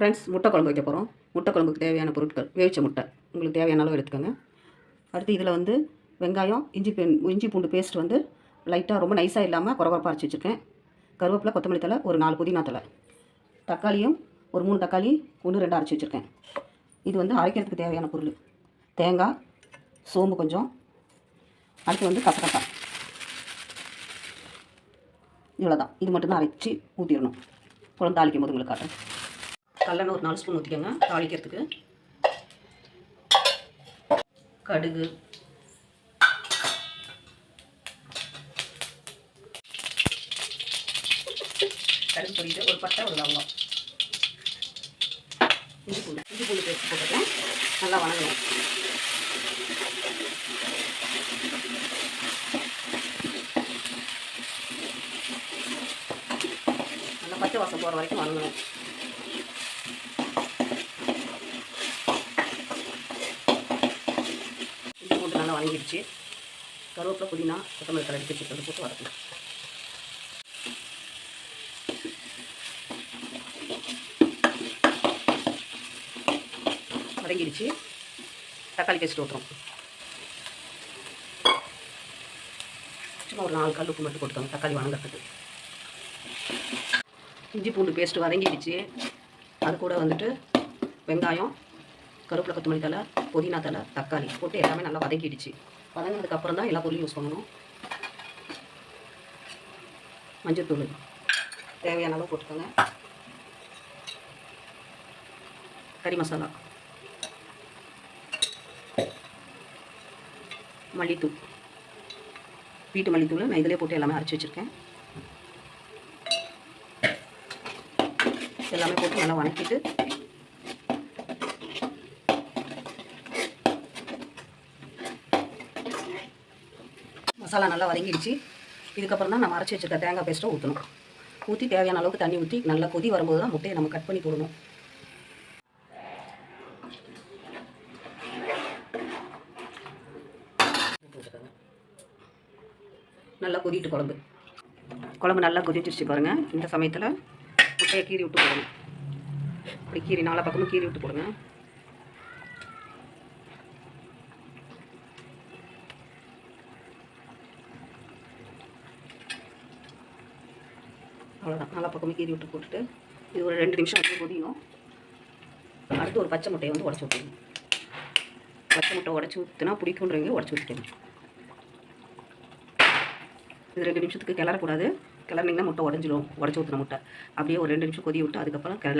Friends முட்டை குழம்பு வைக்க போகிறோம் முட்டை குழம்புக்கு தேவையான பொருட்கள் வேவிச்ச முட்டை. உங்களுக்கு தேவையான அளவு எடுத்துக்கோங்க. அடுத்து இதில் வந்து வெங்காயம் இஞ்சி இஞ்சி பூண்டு பேஸ்ட் வந்து லைட்டாக ரொம்ப நைஸாக இல்லாமல் குறகுறப்பாக அரைச்சி வச்சுருக்கேன். கருவேப்பிலை கொத்தமல்லி தலை ஒரு நாலு புதினா தலை தக்காளியும் ஒரு மூணு தக்காளி ஒன்று ரெண்டு அரைச்சி வச்சுருக்கேன். இது வந்து அரைக்கிறதுக்கு தேவையான பொருள். தேங்காய் சோம்பு கொஞ்சம். அடுத்து வந்து கசகசா. இவ்வளோ தான் இது மட்டும்தான் அரைச்சி ஊற்றிடணும் குழம்பு தாளிக்கும் போது உங்களுக்கு காட்டுறேன். கல்லெண்ணெய் ஒரு நாலு ஸ்பூன் ஊற்றிக்கோங்க தாளிக்கிறதுக்கு. கடுகு. கடுகு பொரியுது. ஒரு பட்டை ஒரு லவங்கம். இஞ்சி பூண்டு. இஞ்சி பூண்டு பேஸ்ட் போட்டுருக்கேன் நல்லா வணங்கணும். நல்லா பச்சை வாசம் போகிற வரைக்கும் வணங்கணும் இஞ்சி பூண்டு நல்லா வணங்கிடுச்சு கருவேப்பிலை புதினா கொத்தமல்லி தலை எடுத்து வச்சுக்கிறது போட்டு வதக்கணும். வதங்கிடுச்சு. தக்காளி பேஸ்ட் ஊற்றுறோம் சும்மா ஒரு நாலு கல் உப்பு மட்டும் போட்டுக்கோங்க. தக்காளி வணங்கிறதுக்கு. இஞ்சி பூண்டு பேஸ்ட்டு வதங்கிடுச்சு. அது கூட வந்துட்டு வெங்காயம் கருவேப்பிலை கொத்தமல்லி தலை புதினா தலை தக்காளி போட்டு எல்லாமே நல்லா வதக்கிடுச்சு. வதங்கினதுக்கு அப்புறம் தான் எல்லா பொருளையும் யூஸ் பண்ணணும். மஞ்சள்தூள் தேவையான அளவு போட்டுக்கோங்க. கறி மசாலா. மல்லித்தூள். வீட்டு மல்லித்தூள் நான் இதிலே போட்டு எல்லாமே அரைச்சி வச்சுருக்கேன். எல்லாமே போட்டு நல்லா வணக்கிட்டு மசாலா நல்லா வதங்கிடுச்சு. இதுக்கப்புறம் தான் நம்ம அரைச்சி வச்சுருக்க தேங்காய் பேஸ்ட்டை ஊற்றணும் ஊற்றி தேவையான அளவுக்கு தண்ணி ஊற்றி நல்லா கொதி வரும்போது தான் முட்டையை நம்ம கட் பண்ணி போடணும். நல்லா கொதிட்டு குழம்பு. குழம்பு நல்லா கொதிச்சிருச்சு பாருங்கள் இந்த சமயத்தில் முட்டையை கீறி விட்டு போடணும். இப்படி கீறி நாலா பக்கமும் கீறி விட்டு போடுங்க. அவ்வளோதான் நாலா பக்கமே கீறி விட்டு போட்டுட்டு இது ஒரு ரெண்டு நிமிஷம் வந்து கொதியும் அடுத்து ஒரு பச்சை முட்டையை வந்து உடச்சி விட்டுருங்க பச்சை முட்டை உடச்சி ஊற்றினா பிடிக்குன்றவங்க உடச்சி ஊற்றிக்கணும் இது ரெண்டு நிமிஷத்துக்கு கிளறக்கூடாது. கிளறினீங்கன்னா முட்டை உடஞ்சிடும் உடச்சி ஊற்றின முட்டை. அப்படியே ஒரு ரெண்டு நிமிஷம் கொதி விட்டு அதுக்கப்புறம் கிள